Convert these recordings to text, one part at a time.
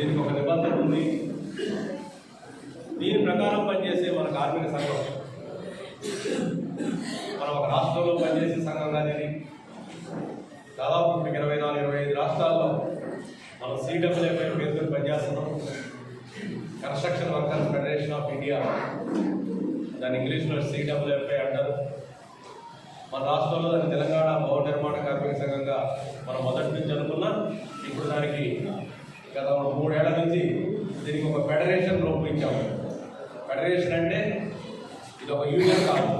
దీనికి ఒక నిబంధన ఉంది. దీని ప్రకారం పనిచేసే మన కార్మిక సంఘం. మనం ఒక రాష్ట్రంలో పనిచేసే సంఘం కానీ దాదాపు ఇప్పుడు ఇరవై నాలుగు ఇరవై ఐదు రాష్ట్రాల్లో మనం సిడబ్ల్యూఎఫ్ఐ పేరుతో పనిచేస్తున్నాం. Construction workers federation of India దాని ఇంగ్లీష్లో సిడబ్ల్యూఎఫ్ఐ అంటారు. మన రాష్ట్రంలో దాని తెలంగాణ భవన నిర్మాణ కార్మిక సంఘంగా మనం మొదటి నుంచి అనుకున్నా ఇప్పుడు దానికి గత మూడేళ్ళ నుంచి దీనికి ఒక ఫెడరేషన్ లోపించాము ఫెడరేషన్ అంటే ఇది ఒక యూనియన్ కాదు.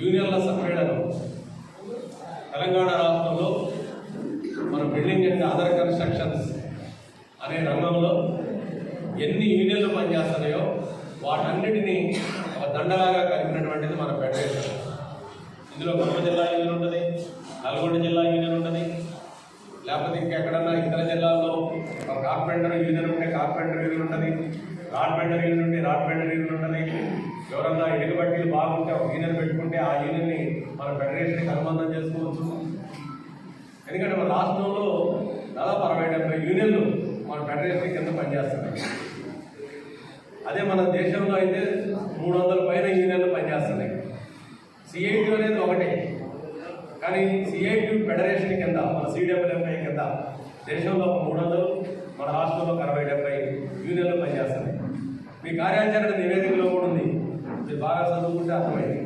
యూనియన్ల సమ్మేళనం. తెలంగాణ రాష్ట్రంలో మన బిల్డింగ్ అండ్ అదర్ కన్స్ట్రక్షన్స్ అనే రంగంలో ఎన్ని యూనియన్లు పనిచేస్తున్నాయో వాటన్నిటినీ ఒక దండలాగా కలిపినటువంటిది మన ఫెడరేషన్. ఇందులో ఖమ్మం జిల్లా యూనియన్ ఉంటుంది నల్గొండ జిల్లా యూనియన్ లేకపోతే ఇంకెక్కడన్నా ఇతర జిల్లాల్లో ఒక కార్పెంటర్ యూనియన్ ఉంటే కార్పెంటర్ యూనియన్ ఉంటుంది రాడ్ బెండర్ యూనియన్ ఉంటే రాడ్ బెండర్ యూనియన్ ఉంటుంది. ఎవరన్నా ఎలుగుబట్టీలు బాగుంటే ఒక యూనియన్ పెట్టుకుంటే ఆ యూనియన్ని మన ఫెడరేషన్కి అనుబంధం చేసుకోవచ్చు. ఎందుకంటే మన రాష్ట్రంలో దాదాపు అరవై డెబ్బై యూనియన్లు మన ఫెడరేషన్ కింద పనిచేస్తున్నాయి అదే మన దేశంలో అయితే మూడు వందల పైన యూనియన్లు పనిచేస్తున్నాయి సిఐటి అనేది ఒకటే కానీ సిఐటి ఫెడరేషన్ కింద మన సిడబ్ల్యూఎంఐ కింద దేశంలో ఒక మూడు వందలు మన రాష్ట్రంలో ఒక అరవై డెబ్బై యూనియన్లు పనిచేస్తున్నాయి. మీ కార్యాచరణ నివేదికలో కూడా ఉంది. మీరు బాగా చదువుకుంటే అర్థమైంది.